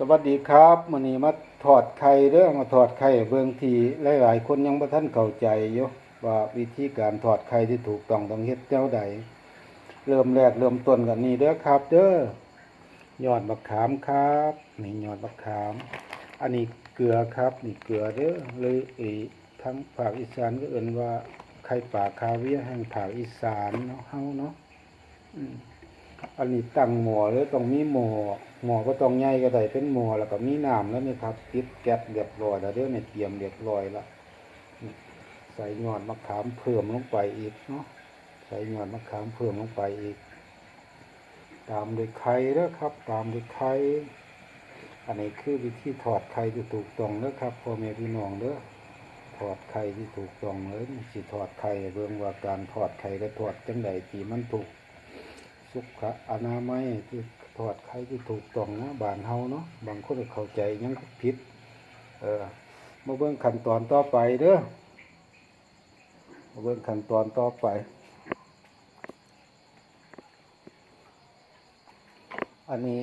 สวัสดีครับมื้อนี้มาถอดไข่เด้องมาถอดไข่เบิ่งทีหลายๆ คนยังบ่ทันเข้าใจอยู่ว่าวิธีการถอดไข่ที่ถูกต้องต้องเฮ็ดแนวใด เริ่มแรกเริ่มต้นกันนี่เด้อครับ เด้อยอดมะขามครับนี่ยอดมะขาม อันนี้เกลือครับ นี่เกลือเด้อหรือไอ้ทั้งภาคอีสานก็เอิ้นว่าไข่ป่าคาเวียแห่งภาคอีสานเนาะเฮาเนาะอืม อันนี้ตั้งหม้อเลยต้องมีหม้อหม้อก็ต้องใหญ่ก็ได้เป็นหม้อแล้วก็มีน้ำแล้วนี่ครับติดแก๊สเรียบร้อยแล้วเด้อเนี่ยเตรียมเรียบร้อยล้วนี่ใส่ยอดมะขามเพิ่มลงไปอีกเนาะใส่ยอดมะขามเพิ่มลงไปอีก ตามด้วยไข่เด้อครับ ตามด้วยไข่อันนี้คือวิธีถอดไข่ที่ถูกต้องเด้อครับพ่อแม่พี่น้องเด้อถอดไข่ที่ถูกต้องเลยสิถอดไข่เบิ่งว่าการถอดไข่และถอดจังใดที่มันถูก สุขอนามัยที่ถอดไข่ที่ถูกต้องนะบานเฮาเนาะบางคนก็เข้าใจยังผิด เออมาเบิ่งขั้นตอนต่อไปเด้อมาเบิ่งขั้นตอนต่อไปอันนี้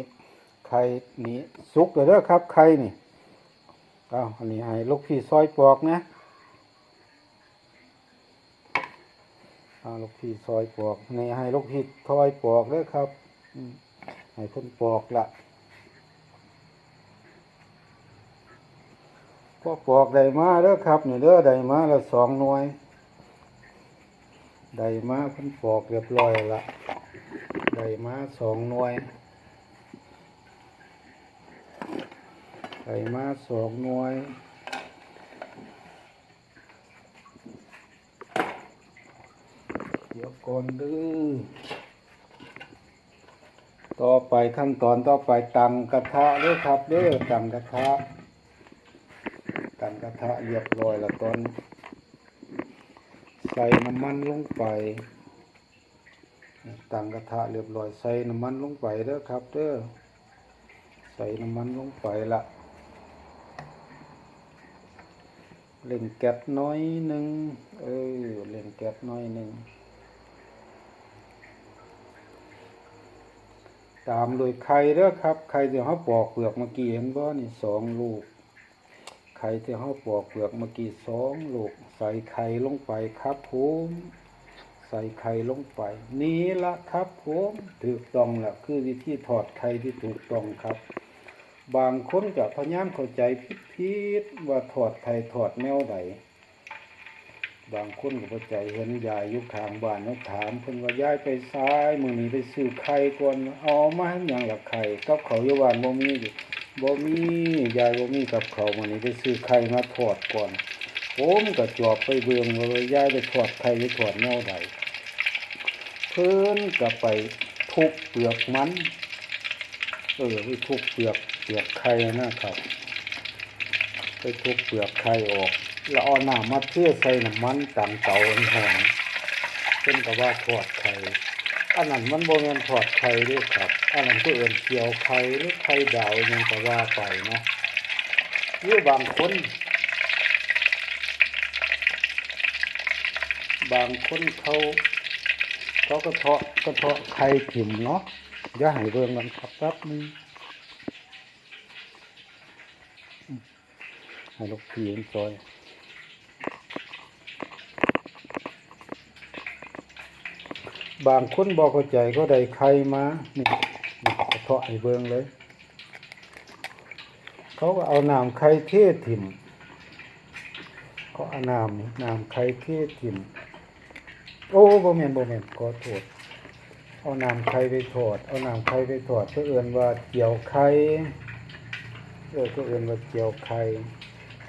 ไข่นี่สุกแล้วเด้อครับไข่นี่อ้าวอันนี้ให้ลูกพี่ซอยปอกนะ เอาลูกพี่ซอยปอกนี่ให้ลูกพี่ซอยปอกเด้อครับให้เพิ่นปอกละก็ปอกได้มาเด้อครับนี่เด้อได้มาละสองหน่วยได้มาเพิ่นปอกเรียบร้อยละได้มาสองหน่วยใส่มาสองหน่วย ดี๋ยวก่อนดื้อต่อไปขั้นตอนต่อไปตังกระทะเด้อครับเด้อตังกระทะตังกระทะเรียบร้อยแล้วตอนใส่น้ำมันลงไปตังกระทะเรียบร้อยใส่น้ำมันลงไปเด้อครับเด้อใส่น้ำมันลงไปละเล่นแก๊สน้อยหนึ่งเออเล่นแก๊สน้อยหนึ่ง ตามโดยไข่เด้อครับไข่ที่เขาปอกเปลือกเมื่อกี้เห็นบ่นี่สองลูกไข่ที่เขาปอกเปลือกเมื่อกี้สองลูก ใส่ไข่ลงไปครับผมใส่ไข่ลงไป นี่ละครับผมถูกต้องละคือวิธีถอดไข่ที่ถูกต้องครับ บางคนจะพยายามเข้าใจผิดๆว่าถอดไข่ถอดแนวใด บางคนก็เข้าใจเห็นยายอยู่ข้างบ้านแล้วถามเพิ่นว่ายายไปซ้ายมื้อนี้ไปซื้อไข่ก่อนเอามาให้ยังล่ะไข่กับเขาอยู่บ้านบ่มีดิบ่มียายบ่มีกับเขาวมื้อนี้ไปซื้อไข่มาทอดก่อนผมก็จอบไปเบิ่งว่าว่ายายไปทอดไข่หรือทอดแนวใดเพิ่นก็ไปทุบเปลือกมันเออไปทุบเปลือกเปลือกไข่นะครับ ไปทุบเปลือกไข่ออก แล้วเอาหน้ำมาเทใส่น้ำมันต่างเตาอันหอมเป็นกับว่าทอดไข่อันนั้นมันโบแมนทอดไข่ด้วยครับ อันนั้นก็เอื่นเกี่ยวไข่หรือไข่ดาวอยังก็ว่าไปนะหรือบางคน บางคนเขาเขาก็เทาะก็เทาะไข่ถิ่มเนาะอย่าให้เบิ่งกันครับแป๊บนึงให้ลูกพี่เห็นซอย บางคนบอกเข้าใจก็ได้ไข่มานี่นี่เทาะให้เบิ่งเลย เขาก็เอาน้ำไข่เทศถิ่มเขาเอาน้ำน้ำไข่เทศถิ่มโอ้บ่แม่นบ่แม่นขอโทษเอาน้ำไข่ไปทอด เอาน้ำไข่ไปทอดเพื่อเอื่นว่าเจียวไข่เออเพื่อเอื่นว่าเจียวไข่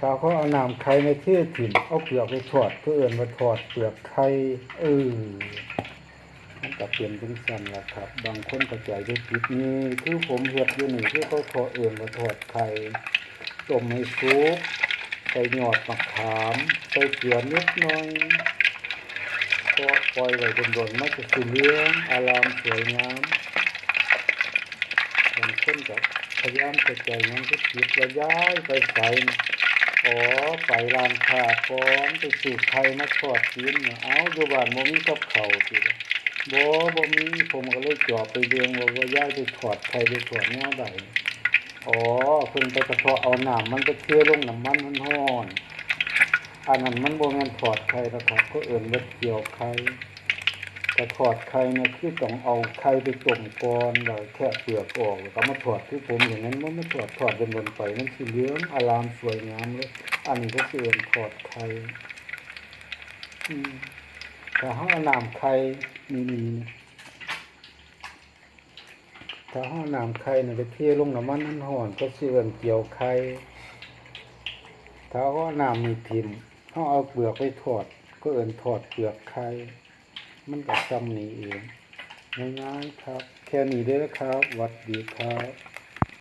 ถ้าเขาเอาน้ำไข่ในเทศถิ่มเอาเปลือกไปทอดเพื่อเอื่นว่าทอดเปลือกไข่เออ ก็เปลี่ยนเป็นสั้นละครับ บางคนเข้าใจได้ผิดนี่คือผมเฮ็ดอยู่นี่คือเขาทอเอื่นว่าทอดไข่ต้มให้สุกใส่หยอดมะขามใส่เกลือนิดหน่อยก็ปล่อยไว้บนๆมันจะสีเหลืองอารามสวยงามบางคนก็พยายามจะใจยังก็ผิดระย้ายไปใส่อ๋อไปร้านค้าก่อนไปสูบไข่มาทอดกินเนี่ยเอาอยู่บ้านบ่มีกับเขาวสิ บ่บ่มีผมก็เลยจอบไปเรียงว่าว่าย้ายไปถอดไข่ไปถอดแนวใดอ๋อเพิ่นไปกระเทาะเอาน้ำมันไปเทลงน้ำมันมันร้อนอันนั้นมันบ่แม่นทอดไข่แล้วครับก็เอิ้นว่าเจียวไข่แต่ทอดไข่เนี่ยคือต้องเอาไข่ไปต้มก่อนแล้วแค่เปลือกออกแล้วก็มาทอดคือผมอย่างนั้นบ่มาทอดทอดเป็นบนไปมันสิเหลืองอลามสวยงามเลยอันนี้ก็คือเอิ้นทอดไข่อืม ถ้าเฮาเอาน้ำไข่นี่นี่ถ้าเฮาเอาน้ำไข่เนี่ยไปเทลงน้ำมันมันร้อนก็เสิเอิ้นเจียวไข่ถ้าว่าน้ำมีทิมเขาเอาเปลือกไปทอด ก็เอินทอดเปลือกไข่มันก็ซ้ำนี้เองง่ายๆครับ แค่นี้เด้อครับวัดดีครับ